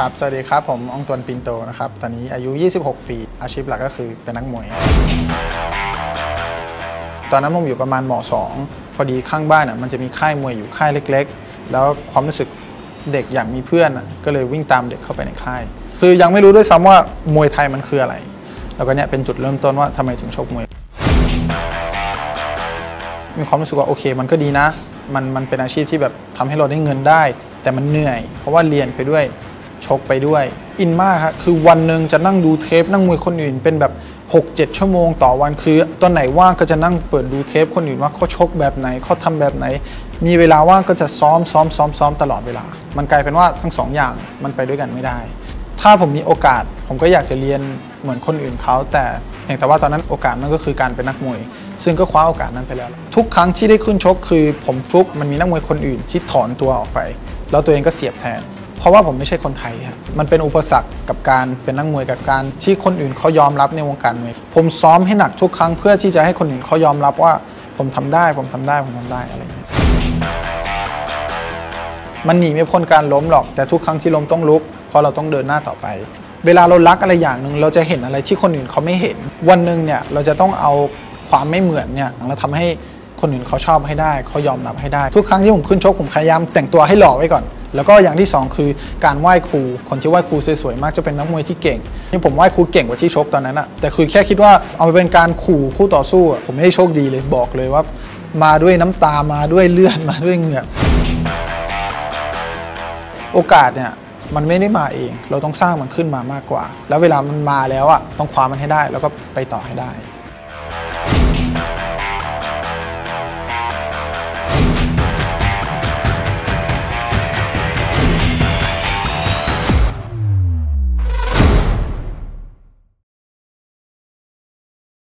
ครับ สวัสดีครับ ผมองตวนปินโตนะครับ ตอนนี้อายุ 26 ปี อาชีพหลักก็คือเป็นนักมวย ตอนนั้นผมอยู่ประมาณหมอสองพอดีข้างบ้านอะมันจะมีค่ายมวยอยู่ค่ายเล็ก ๆ แล้วความรู้สึกเด็กอยากมีเพื่อนอะก็เลยวิ่งตามเด็กเข้าไปในค่าย คือยังไม่รู้ด้วยซ้ำว่ามวยไทยมันคืออะไร แล้วก็เนี่ยเป็นจุดเริ่มต้นว่าทำไมถึงชกมวย มีความรู้สึกว่าโอเค มันก็ดีนะ มันมันเป็นอาชีพที่แบบทำให้เราได้เงินได้ แต่มันเหนื่อย เพราะว่าเรียนไปด้วย กไปด้วย อินมากครับคือวันหนึ่งจะนั่งดูเทปนั่งมวยคนอื่นเป็นแบบ 6-7 ชั่วโมงต่อวันคือตอนไหนว่างก็จะนั่งเปิดดูเทปคนอื่นว่าเขาชกแบบไหนเขาทำแบบไหน มีเวลาว่างก็จะซ้อมซ้อมซ้อมซ้อมตลอดเวลา มันกลายเป็นว่าทั้งสองอย่างมันไปด้วยกันไม่ได้ ถ้าผมมีโอกาสผมก็อยากจะเรียนเหมือนคนอื่นเขาแต่เพียงแต่ว่าตอนนั้นโอกาสนั้นก็คือการเป็นนักมวยซึ่งก็คว้าโอกาสนั้นไปแล้ว ทุกครั้งที่ได้ขึ้นชกคือผมฟลุกมันมีนักมวยคนอื่นที่ถอนตัวออกไป แล้วตัวเองก็เสียบแทน เพราะว่าผมไม่ใช่คนไทยครับมันเป็นอุปสรรคกับการเป็นนักมวยกับการที่คนอื่นเขายอมรับในวงการมวยผมซ้อมให้หนักทุกครั้งเพื่อที่จะให้คนอื่นเขายอมรับว่า ผมทำได้ ผมทำได้ผมทำได้อะไรอย่างเงี้ยมันหนีไม่พ้นการล้มหรอก แต่ทุกครั้งที่ล้มต้องลุกเพราะเราต้องเดินหน้าต่อไป เวลาเรารักอะไรอย่างหนึ่งเราจะเห็นอะไรที่คนอื่นเขาไม่เห็น วันหนึ่งเนี่ยเราจะต้องเอาความไม่เหมือนเนี่ยเราทำให้คนอื่นเขาชอบให้ได้เขายอมรับให้ได้ ทุกครั้งที่ผมขึ้นชกผมพยายามแต่งตัวให้หล่อไว้ก่อน แล้วก็อย่างที่สองคือการไหว้ครู คนที่ไหว้ครูสวยๆมากจะเป็นนักมวยที่เก่งนี่ผมไหว้ครูเก่งกว่าที่ชกตอนนั้นอะแต่คือแค่คิดว่าเอาไปเป็นการขู่คู่ต่อสู้อะผมไม่ได้โชคดีเลยบอกเลยว่า มาด้วยน้ำตามาด้วยเลือดมาด้วยเหงื่อโอกาสเนี่ยมันไม่ได้มาเอง เราต้องสร้างมันขึ้นมามากกว่า แล้วเวลามันมาแล้วอะต้องคว้ามันให้ได้ แล้วก็ไปต่อให้ได้